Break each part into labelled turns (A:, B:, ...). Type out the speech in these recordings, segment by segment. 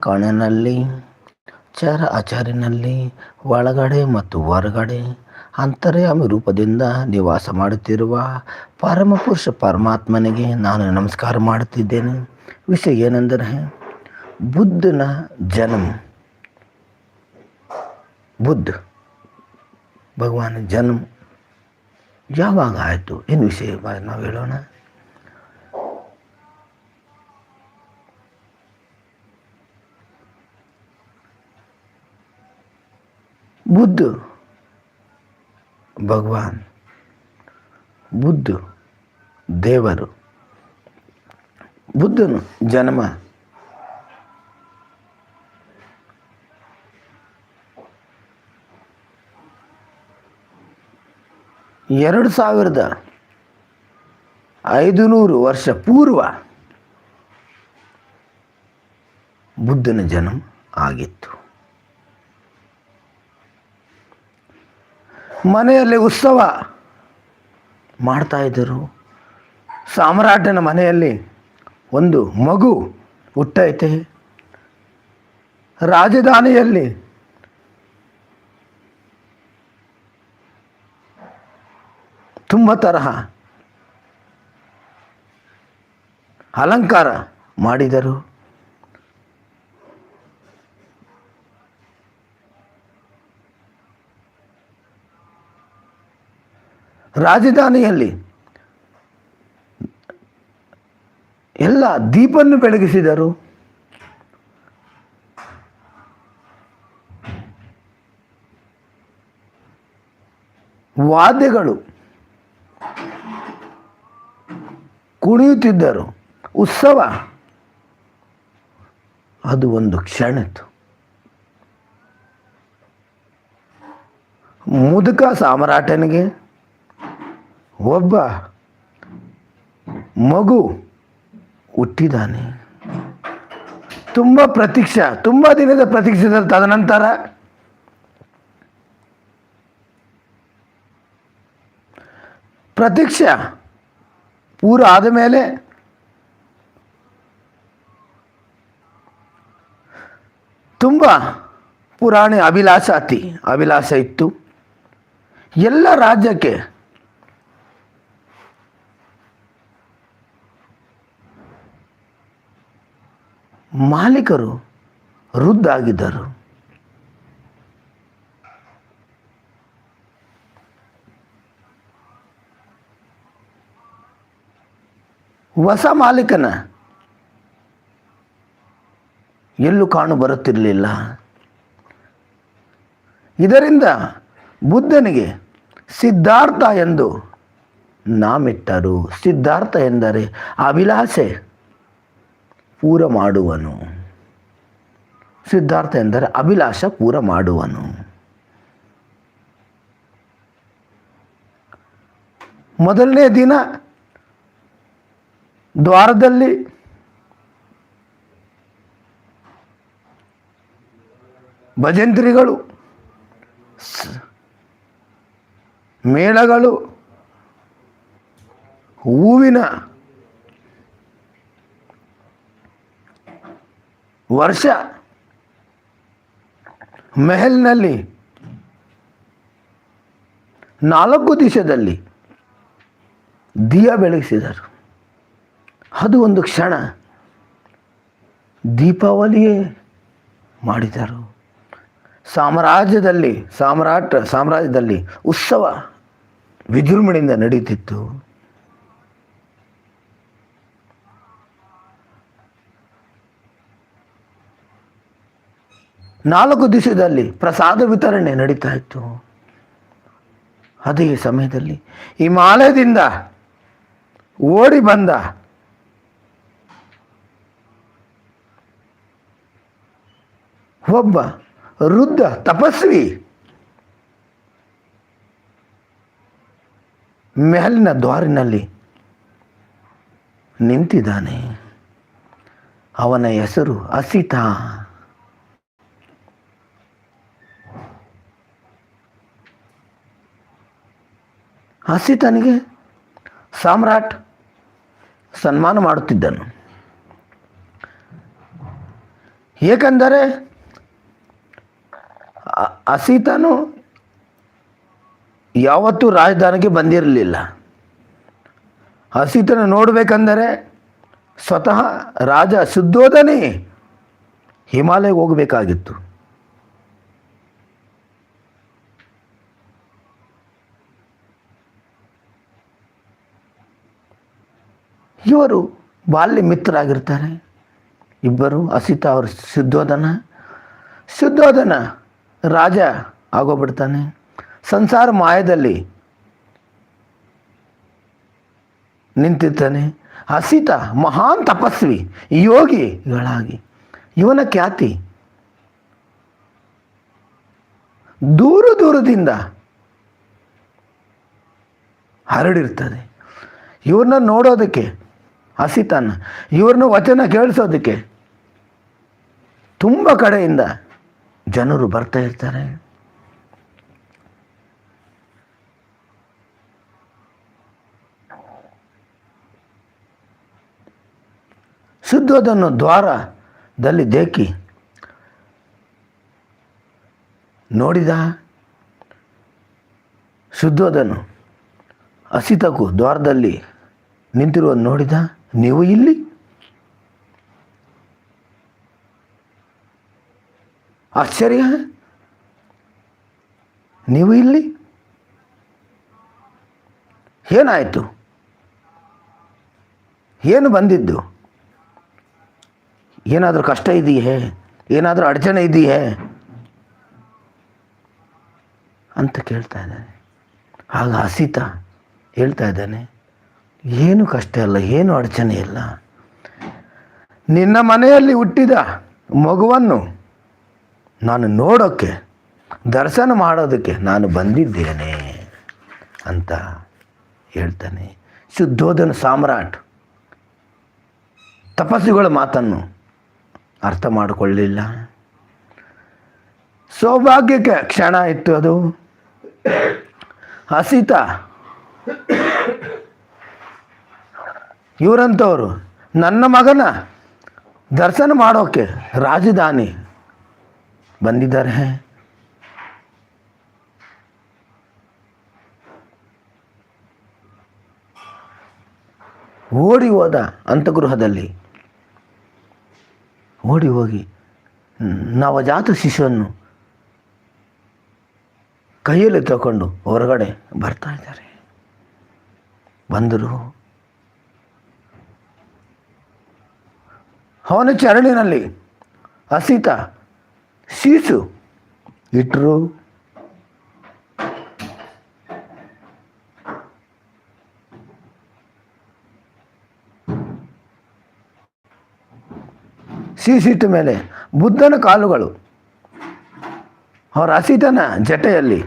A: ಕಣಿನಲ್ಲಿ, ಚರ ಅಚರಿನಲ್ಲಿ, ಒಳಗಡೆ ಮತ್ತು ಹೊರಗಡೆ ಅಂತರ್ಯಾಮಿ ರೂಪದಿಂದ ನಿವಾಸ ಮಾಡುತ್ತಿರುವ ಪರಮಪುರುಷ ಪರಮಾತ್ಮನಿಗೆ ನಾನು ನಮಸ್ಕಾರ ಮಾಡುತ್ತಿದ್ದೇನೆ. ವಿಷಯ ಏನೆಂದರೆ, ಬುದ್ಧನ ಜನ್ಮ, ಬುದ್ಧ, ಭಗವಾನ್ ಜನ್ಮ ಯಾವಾಗ ಆಯಿತು? ಏನು ವಿಷಯ ನಾವು ಹೇಳೋಣ. ಬುದ್ಧ, ಭಗವಾನ್, ಬುದ್ಧ, ದೇವರು. ಬುದ್ಧನು ಜನ್ಮ. ಎರಡು ಸಾವಿರದ ಐದು ನೂರು ವರ್ಷ ಪೂರ್ವ ಬುದ್ಧನ ಜನ್ಮ ಆಗಿತ್ತು. ಮನೆಯಲ್ಲಿ ಉತ್ಸವ ಮಾಡ್ತಾಯಿದ್ದರು ಸಾಮ್ರಾಟನ ಮನೆಯಲ್ಲಿ ಒಂದು ಮಗು ಹುಟ್ಟೈತೆ. ರಾಜಧಾನಿಯಲ್ಲಿ ತುಂಬ ತರಹ ಅಲಂಕಾರ ಮಾಡಿದರು. ರಾಜಧಾನಿಯಲ್ಲಿ ಎಲ್ಲ ದೀಪನ್ನು ಬೆಳಗಿಸಿದರು. ವಾದ್ಯಗಳು ಕುಣಿಯುತ್ತಿದ್ದರು. ಉತ್ಸವ ಅದು ಒಂದು ಕ್ಷಣತ್ತು ಮುದುಕ ಸಾಮ್ರಾಟನಿಗೆ ಒಬ್ಬ ಮಗು ಹುಟ್ಟಿದ್ದಾನೆ ತುಂಬ ಪ್ರತೀಕ್ಷೆ, ತುಂಬ ದಿನದ ಪ್ರತೀಕ್ಷೆ ತದನಂತರ ಪ್ರತೀಕ್ಷೆ ಪೂರ ಆದ ಮೇಲೆ ತುಂಬ ಪುರಾಣಿ ಅಭಿಲಾಷ ಅತಿ ಅಭಿಲಾಷ ಇತ್ತು. ಎಲ್ಲ ರಾಜ್ಯಕ್ಕೆ ಮಾಲೀಕರು ವೃದ್ಧಾಗಿದ್ದರು. ಹೊಸ ಮಾಲೀಕನ ಎಲ್ಲೂ ಕಾಣು ಬರುತ್ತಿರಲಿಲ್ಲ. ಇದರಿಂದ ಬುದ್ಧನಿಗೆ ಸಿದ್ಧಾರ್ಥ ಎಂದು ನಾಮಿಟ್ಟರು. ಸಿದ್ಧಾರ್ಥ ಎಂದರೆ ಅಭಿಲಾಷೆ. ಪೂರ ಮಾಡುವನು. ಸಿದ್ಧಾರ್ಥ ಎಂದರೆ ಅಭಿಲಾಷ ಪೂರ ಮಾಡುವನು. ಮೊದಲನೇ ದಿನ ದ್ವಾರದಲ್ಲಿ ಭಜಂತ್ರಿಗಳು ಮೇಳಗಳು ಹೂವಿನ ವರ್ಷ ಮೆಹಲ್ನಲ್ಲಿ ನಾಲ್ಕು ದಿಶದಲ್ಲಿ ದಿಯ ಬೆಳಗಿಸಿದರು. ಅದು ಒಂದು ಕ್ಷಣ ದೀಪಾವಳಿಯೇ ಮಾಡಿದರು. ಸಾಮ್ರಾಜ್ಯದಲ್ಲಿ, ಸಾಮ್ರಾಟ, ಸಾಮ್ರಾಜ್ಯದಲ್ಲಿ ಉತ್ಸವ ವಿಜೃಂಭಣೆಯಿಂದ ನಡೀತಿತ್ತು ನಾಲ್ಕು ದಿವಸದಲ್ಲಿ ಪ್ರಸಾದ ವಿತರಣೆ ನಡೀತಾ ಇತ್ತು. ಅದೇ ಸಮಯದಲ್ಲಿ ಹಿಮಾಲಯದಿಂದ ಓಡಿ ಬಂದ ಒಬ್ಬ ವೃದ್ಧ ತಪಸ್ವಿ ಮೆಹಲಿನ ದ್ವಾರಿನಲ್ಲಿ ನಿಂತಿದ್ದಾನೆ. ಅವನ ಹೆಸರು ಅಸಿತಾ. ಅಸಿತನಿಗೆ ಸಾಮ್ರಾಟ್ ಸನ್ಮಾನ ಮಾಡುತ್ತಿದ್ದನು. ಏಕೆಂದರೆ ಹಸಿತನು ಯಾವತ್ತೂ ರಾಜಧಾನಿಗೆ ಬಂದಿರಲಿಲ್ಲ. ಅಸೀತನ ನೋಡಬೇಕಂದರೆ ಸ್ವತಃ ರಾಜ ಶುದ್ಧೋಧನೆ ಹಿಮಾಲಯಕ್ಕೆ ಹೋಗಬೇಕಾಗಿತ್ತು. ಇವರು ಬಾಲ್ಯ ಮಿತ್ರರಾಗಿರ್ತಾರೆ. ಇಬ್ಬರು ಅಸಿತ ಅವರು ಶುದ್ಧೋಧನ ಶುದ್ಧೋಧನ ರಾಜ ಆಗೋಗ್ಬಿಡ್ತಾನೆ. ಸಂಸಾರ ಮಾಯದಲ್ಲಿ ನಿಂತಿರ್ತಾನೆ. ಹಸಿತ ಮಹಾನ್ ತಪಸ್ವಿ, ಯೋಗಿಗಳಾಗಿ. ಇವನ ಖ್ಯಾತಿ ದೂರ ದೂರದಿಂದ ಹರಡಿರ್ತದೆ. ಇವ್ರನ್ನ ನೋಡೋದಕ್ಕೆ ಹಸಿತನ. ಇವ್ರನ್ನ ವಚನ ಕೇಳಿಸೋದಕ್ಕೆ ತುಂಬ ಕಡೆಯಿಂದ ಜನರು ಬರ್ತಾ ಇರ್ತಾರೆ. ಸಿದ್ಧೋದನ್ನು ದ್ವಾರದಲ್ಲಿ ದೇಕಿ ನೋಡಿದ ಶುದ್ಧೋದನು ಹಸಿತಕ್ಕೂ ದ್ವಾರದಲ್ಲಿ ನಿಂತಿರುವ ನೋಡಿದ. ನೀವು ಇಲ್ಲಿ. ಆಶ್ಚರ್ಯ? ನೀವು ಇಲ್ಲಿ? ಏನಾಯಿತು? ಏನು ಬಂದಿದ್ದು? ಏನಾದರೂ ಕಷ್ಟ ಇದೆಯೇ? ಏನಾದರೂ ಅಡಚಣೆ ಇದೆಯೇ? ಅಂತ ಕೇಳ್ತಾ ಇದ್ದಾನೆ. ಆಗ ಹಸಿತ ಹೇಳ್ತಾ ಇದ್ದಾನೆ ಏನು ಕಷ್ಟ ಇಲ್ಲ, ಏನು ಅಡಚಣೆ ಇಲ್ಲ. ನಿನ್ನ ಮನೆಯಲ್ಲಿ ಹುಟ್ಟಿದ ಮಗುವನ್ನು ನಾನು ನೋಡೋಕ್ಕೆ ದರ್ಶನ ಮಾಡೋದಕ್ಕೆ ನಾನು ಬಂದಿದ್ದೇನೆ ಅಂತ ಹೇಳ್ತಾನೆ. ಶುದ್ಧೋಧನ ಸಾಮ್ರಾಟ್. ತಪಸ್ಸುಗಳ ಮಾತನ್ನು ಅರ್ಥ ಮಾಡಿಕೊಳ್ಳಲಿಲ್ಲ. ಸೌಭಾಗ್ಯಕ್ಕೆ ಕ್ಷಣ ಇತ್ತು ಅದು. ಹಸಿತ ಇವರಂಥವ್ರು ನನ್ನ ಮಗನ ದರ್ಶನ ಮಾಡೋಕ್ಕೆ ರಾಜಧಾನಿ ಬಂದಿದ್ದಾರೆ. ಓಡಿ ಹೋದ ಅಂತಗೃಹದಲ್ಲಿ, ಓಡಿ ಹೋಗಿ ನವಜಾತ ಶಿಶುವನ್ನು ಕೈಯಲ್ಲಿ ತಗೊಂಡು ಹೊರಗಡೆ ಬರ್ತಾ ಇದ್ದಾರೆ. ಬಂದರು. ಅವನ ಚರಳಿನಲ್ಲಿ ಹಸಿತ ಸೀಸು ಇಟ್ಟರು ಸೀಸಿಟ್ಟ ಮೇಲೆ ಬುದ್ಧನ ಕಾಲುಗಳು. ಅವರ ಹಸಿತನ ಜಟೆಯಲ್ಲಿ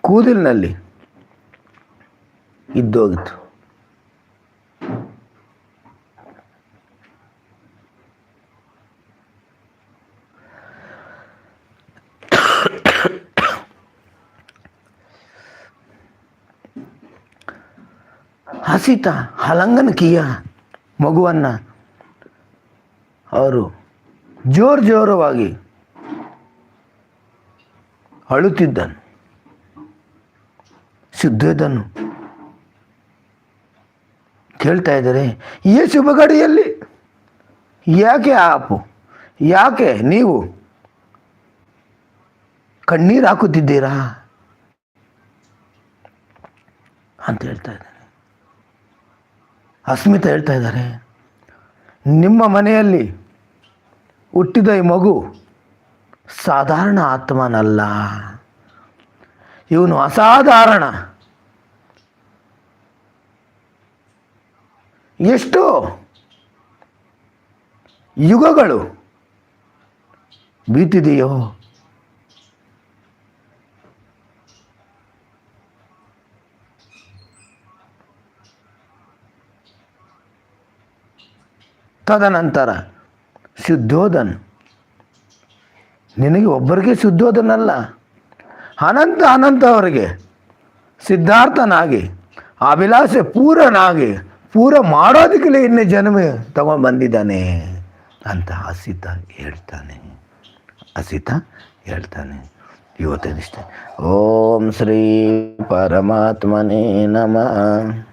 A: ಕೂದಲಿನಲ್ಲಿ ಇದ್ದೋಗಿತ್ತು. ಹಸಿತ ಹಲಂಗನ ಕಿಯ ಮಗುವನ್ನು ಅವರು ಜೋರು ಜೋರವಾಗಿ ಅಳುತ್ತಿದ್ದನು. ಶುದ್ಧದನು ಕೇಳ್ತಾ ಇದ್ದಾರೆ ಈ ಶುಭಗಡಿಯಲ್ಲಿ ಯಾಕೆ ಆಪು? ಯಾಕೆ ನೀವು ಕಣ್ಣೀರು ಹಾಕುತ್ತಿದ್ದೀರಾ? ಅಂತ ಹೇಳ್ತಾ ಇದ್ದಾರೆ. ಅಸ್ಮಿತ ಹೇಳ್ತಾ ಇದ್ದಾರೆ, ನಿಮ್ಮ ಮನೆಯಲ್ಲಿ ಹುಟ್ಟಿದ ಈ ಮಗು ಸಾಧಾರಣ ಆತ್ಮನಲ್ಲ. ಇವನು ಅಸಾಧಾರಣ. ಎಷ್ಟು ಯುಗಗಳು ಬೀತಿದೆಯೋ ತದನಂತರ ಶುದ್ಧೋಧನ್ ನಿನಗೆ ಒಬ್ಬರಿಗೆ ಶುದ್ಧೋಧನಲ್ಲ ಅನಂತ ಅನಂತ ಅವರಿಗೆ ಸಿದ್ಧಾರ್ಥನಾಗಿ, ಅಭಿಲಾಷೆ ಪೂರನಾಗಿ, ಪೂರ ಮಾಡೋದಕ್ಕೆ ಇನ್ನು ಜನ್ಮ ತಗೊಂಡು ಬಂದಿದ್ದಾನೆ ಅಂತ ಹಸಿತ ಹೇಳ್ತಾನೆ. ಹಸಿತ ಹೇಳ್ತಾನೆ. ಇವತ್ತೇನಿಷ್ಟೆ? ಓಂ ಶ್ರೀ ಪರಮಾತ್ಮನೇ ನಮಃ.